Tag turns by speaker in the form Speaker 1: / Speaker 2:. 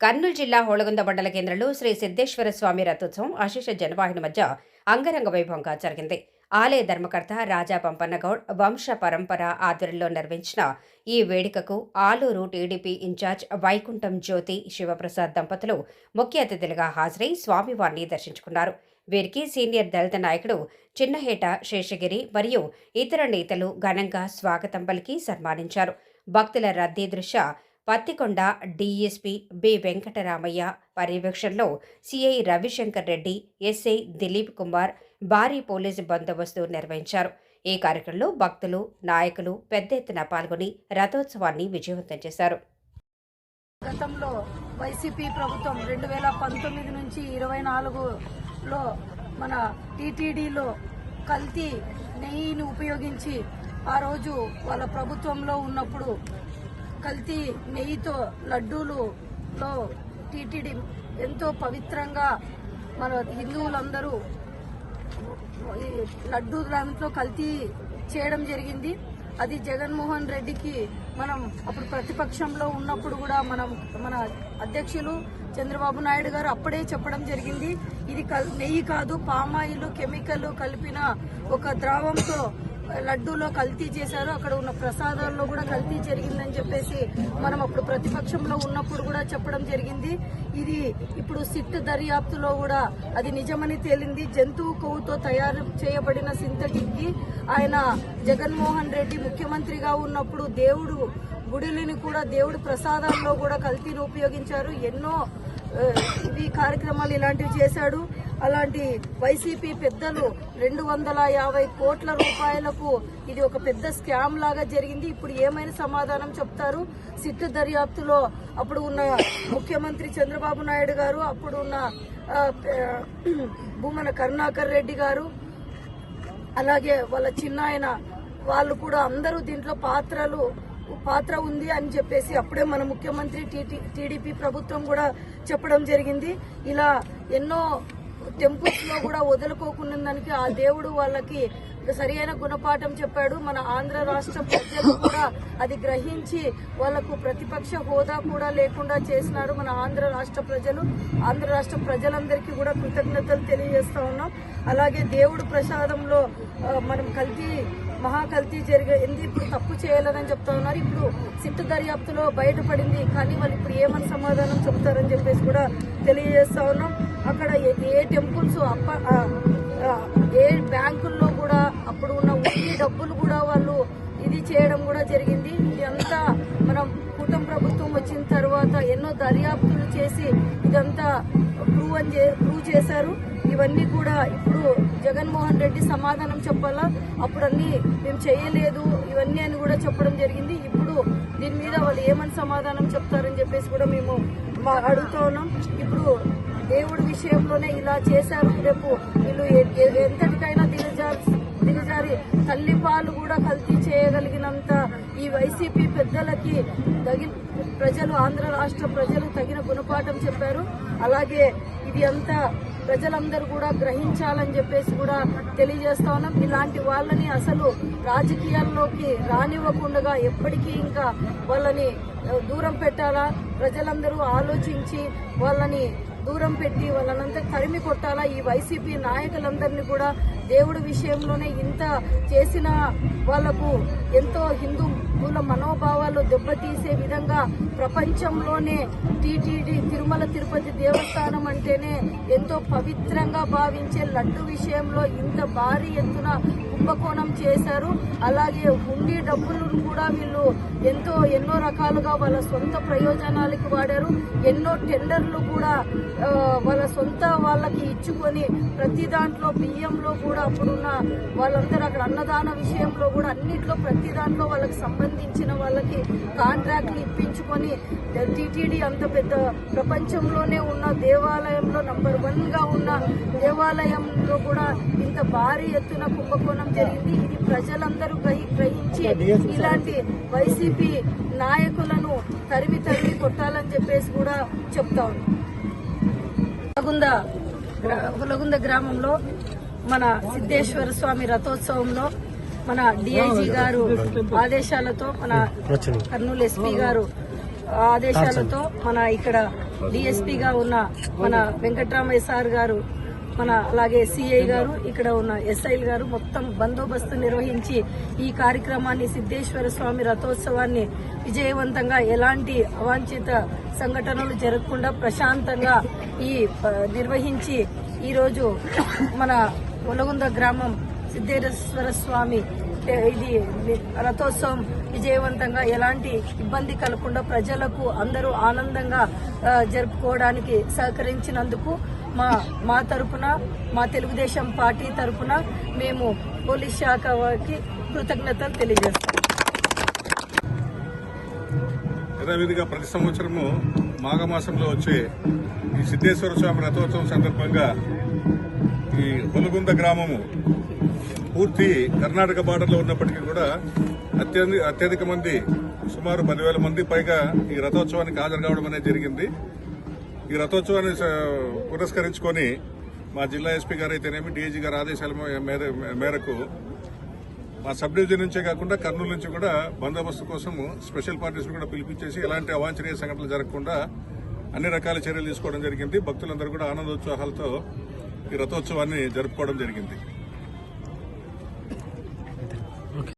Speaker 1: కర్నూలు జిల్లా హోళగుంద మండల కేంద్రంలో శ్రీ సిద్ధేశ్వర స్వామి రథోత్సవం అశేష జనవాహిని మధ్య అంగరంగ వైభవంగా జరిగింది. ఆలయ ధర్మకర్త రాజా పంపన్నగౌడ్ వంశ పరంపర ఆధ్వర్యంలో నిర్వహించిన ఈ వేడుకకు Aluru TDP in charge Vaikuntham Jyothi Shivaprasad దంపతులు ముఖ్య అతిథులుగా హాజరై స్వామివారిని దర్శించుకున్నారు. వీరికి సీనియర్ దళిత నాయకుడు చిన్నహేట శేషగిరి మరియు ఇతర నేతలు ఘనంగా స్వాగతం పలికి సన్మానించారు. భక్తుల రద్దీ దృష్ట్యా పత్తికొండ డీఎస్పీ బి వెంకటరామయ్య పర్యవేక్షణలో సిఐ రవిశంకర్ రెడ్డి ఎస్ఐ దిలీప్ కుమార్ భారీ పోలీసు బందోబస్తు నిర్వహించారు. ఈ కార్యక్రమంలో భక్తులు నాయకులు పెద్ద ఎత్తున పాల్గొని రథోత్సవాన్ని విజయవంతం చేశారు.
Speaker 2: గతంలో వైసీపీ ప్రభుత్వం రెండు వేల పంతొమ్మిది నుంచి ఇరవై నాలుగులో మన టీటీడీలో కల్తీ నెయ్యిని ఉపయోగించి ఆ రోజు వాళ్ళ ప్రభుత్వంలో ఉన్నప్పుడు కల్తీ నెయ్యితో లడ్డూలులో టీటీడీ ఎంతో పవిత్రంగా మన హిందువులందరూ ఈ లడ్డూ దాంట్లో కల్తీ చేయడం జరిగింది. అది జగన్మోహన్ రెడ్డికి మనం అప్పుడు ప్రతిపక్షంలో ఉన్నప్పుడు కూడా మనం మన అధ్యక్షులు చంద్రబాబు నాయుడు గారు అప్పుడే చెప్పడం జరిగింది. ఇది కల్- నెయ్యి కాదు పామాయిల్ కెమికల్ కలిపిన ఒక ద్రావంతో లడ్డూలో కల్తీ చేశారు అక్కడ ఉన్న ప్రసాదాల్లో కూడా కల్తీ జరిగిందని చెప్పేసి మనం అప్పుడు ప్రతిపక్షంలో ఉన్నప్పుడు కూడా చెప్పడం జరిగింది. ఇది ఇప్పుడు సిట్ దర్యాప్తులో కూడా అది నిజమని తేలింది. జంతువు కొవ్వుతో తయారు చేయబడిన సింథటిక్కి ఆయన జగన్మోహన్ రెడ్డి ముఖ్యమంత్రిగా ఉన్నప్పుడు దేవుడు గుడిని కూడా దేవుడి ప్రసాదాల్లో కూడా కల్తీని ఉపయోగించారు. ఎన్నో ఇవి కార్యక్రమాలు ఇలాంటివి చేశాడు. అలాంటి వైసీపీ పెద్దలు రెండు వందల యాభై కోట్ల రూపాయలకు ఇది ఒక పెద్ద స్కామ్ లాగా జరిగింది. ఇప్పుడు ఏమైనా సమాధానం చెప్తారు? సిట్ దర్యాప్తులో అప్పుడు ఉన్న ముఖ్యమంత్రి చంద్రబాబు నాయుడు గారు అప్పుడు ఉన్న భూమన కరుణాకర్ రెడ్డి గారు అలాగే వాళ్ళ చిన్నాయన వాళ్ళు కూడా అందరూ దీంట్లో పాత్రలు పాత్ర ఉంది అని చెప్పేసి అప్పుడే మన ముఖ్యమంత్రి టీడీపీ ప్రభుత్వం కూడా చెప్పడం జరిగింది. ఇలా ఎన్నో టెంపుల్స్లో కూడా వదులుకోకుండా దానికి ఆ దేవుడు వాళ్ళకి సరియైన గుణపాఠం చెప్పాడు. మన ఆంధ్ర రాష్ట్ర ప్రజలు కూడా అది గ్రహించి వాళ్ళకు ప్రతిపక్ష హోదా కూడా లేకుండా చేసినారు మన ఆంధ్ర రాష్ట్ర ప్రజలు. ఆంధ్ర రాష్ట్ర ప్రజలందరికీ కూడా కృతజ్ఞతలు తెలియజేస్తా ఉన్నాం. అలాగే దేవుడు ప్రసాదంలో మనం కల్తీ మహా కల్తీ జరిగింది ఇప్పుడు తప్పు చేయాలని చెప్తా ఉన్నారు. ఇప్పుడు సిట్టు దర్యాప్తులో బయటపడింది కానీ వాళ్ళు ఇప్పుడు ఏమని సమాధానం చెప్తారని చెప్పేసి కూడా తెలియజేస్తా ఉన్నాం. అక్కడ ఏ- టెంపుల్స్ అప్ప ఏ బ్యాంకుల్లో కూడా అప్పుడు ఉన్న వడ్డీ డబ్బులు కూడా వాళ్ళు ఇది చేయడం కూడా జరిగింది. ఇదంతా మనం కూటమి ప్రభుత్వం వచ్చిన తర్వాత ఎన్నో దర్యాప్తులు చేసి ఇదంతా ప్రూవ్ అని చే- ప్రూవ్ చేశారు. ఇవన్నీ కూడా ఇప్పుడు జగన్మోహన్ రెడ్డి సమాధానం చెప్పాలా? అప్పుడు అన్ని మేము చేయలేదు. ఇవన్నీ అని కూడా చెప్పడం జరిగింది. ఇప్పుడు దీని మీద వాళ్ళు ఏమని సమాధానం చెప్తారని చెప్పేసి కూడా మేము మా- అడుగుతా ఉన్నాం. ఇప్పుడు దేవుడి విషయంలోనే ఇలా చేశారు. రేపు వీళ్ళు ఎంతటికైనా దిగజారు దిగజారి తల్లి పాలు కూడా కల్తీ చేయగలిగినంత ఈ వైసీపీ పెద్దలకి తగిన ప్రజలు ఆంధ్ర రాష్ట్ర ప్రజలు తగిన గుణపాఠం చెప్పారు. అలాగే ఇది అంతా ప్రజలందరూ కూడా గ్రహించాలని చెప్పేసి కూడా తెలియజేస్తా ఉన్నాం. ఇలాంటి వాళ్ళని అసలు రాజకీయాల్లోకి రానివ్వకుండా ఎప్పటికీ ఇంకా వాళ్ళని దూరం పెట్టాలా? ప్రజలందరూ ఆలోచించి వాళ్ళని దూరం పెట్టి వాళ్ళనంతా తరిమి కొట్టాలా? ఈ వైసీపీ నాయకులందరినీ కూడా దేవుడి విషయంలోనే ఇంత చేసిన వాళ్ళకు ఎంతో హిందూ మనోభావాలు దెబ్బతీసే విధంగా ప్రపంచంలోనే టీటీడీ తిరుమల తిరుపతి దేవస్థానం అంటేనే ఎంతో పవిత్రంగా భావించే లడ్డు విషయంలో ఇంత భారీ ఎత్తున కుంభకోణం చేశారు. అలాగే హుండీ డబ్బులను కూడా వీళ్ళు ఎంతో ఎన్నో రకాలుగా వాళ్ళ సొంత ప్రయోజనాలకి వాడారు. ఎన్నో టెండర్లు కూడా వాళ్ళ సొంత వాళ్ళకి ఇచ్చుకొని ప్రతి దాంట్లో బియ్యంలో కూడా అప్పుడున్న వాళ్ళందరూ అక్కడ అన్నదాన విషయంలో కూడా అన్నిట్లో ప్రతి దాంట్లో వాళ్ళకి సంబంధించిన వాళ్ళకి కాంట్రాక్ట్లు ఇప్పించుకొని టీటీడీ అంత పెద్ద ప్రపంచంలోనే ఉన్న దేవాలయంలో నంబర్ వన్గా ఉన్న దేవాలయంలో కూడా ఇంత భారీ ఎత్తున కుంభకోణం జరిగింది. ఇది ప్రజలందరూ గ్రహి- గ్రహించి ఇలాంటి వైసీపీ నాయకులను తరిమి తరిమి కొట్టాలని చెప్పేసి కూడా చెప్తా ఉన్నాం. ఉలగుంద గ్రా- ఉలగుంద గ్రామంలో మన సిద్ధేశ్వర స్వామి రథోత్సవంలో మన డిఐజీ గారు ఆదేశాలతో మన కర్నూలు ఎస్పీ గారు ఆదేశాలతో మన ఇక్కడ డిఎస్పీగా ఉన్న మన వెంకట్రామయ్య సార్ గారు మన అలాగే సిఐ గారు ఇక్కడ ఉన్న ఎస్ఐ గారు మొత్తం బందోబస్తు నిర్వహించి ఈ కార్యక్రమాన్ని సిద్ధేశ్వర స్వామి రథోత్సవాన్ని విజయవంతంగా ఎలాంటి అవాంఛిత సంఘటనలు జరగకుండా ప్రశాంతంగా ఈ నిర్వహించి ఈరోజు మన ఒలగుంద గ్రామం సిద్ధేశ్వర స్వామి ఇది రథోత్సవం విజయవంతంగా ఎలాంటి ఇబ్బంది కలగకుండా ప్రజలకు అందరూ ఆనందంగా జరుపుకోవడానికి సహకరించినందుకు మా మా తరపున మా తెలుగుదేశం పార్టీ తరపున మేము పోలీస్ శాఖ వారికి కృతజ్ఞతలు తెలియజేస్తాం
Speaker 3: యథావిధిగా ప్రతి సంవత్సరము మాఘమాసంలో వచ్చే ఈ సిద్ధేశ్వర స్వామి రథోత్సవం సందర్భంగా ఈ హొలగుంద గ్రామము పూర్తి కర్ణాటక బార్డర్లో ఉన్నప్పటికీ కూడా అత్యధిక అత్యధిక మంది సుమారు పదివేల మంది పైగా ఈ రథోత్సవానికి హాజరు కావడం అనేది జరిగింది. ఈ రథోత్సవాన్ని స- పురస్కరించుకొని మా జిల్లా ఎస్పీ గారు అయితేనేమి డీజీ గారి ఆదేశాల మేరకు మా సబ్ డివిజన్ నుంచే కాకుండా కర్నూలు నుంచి కూడా బందోబస్తు కోసం స్పెషల్ పార్టీస్ కూడా పిలిపించేసి ఎలాంటి అవాంఛనీయ సంఘటనలు జరగకుండా అన్ని రకాల చర్యలు తీసుకోవడం జరిగింది. భక్తులందరూ కూడా ఆనందోత్సాహాలతో ఈ రథోత్సవాన్ని జరుపుకోవడం జరిగింది.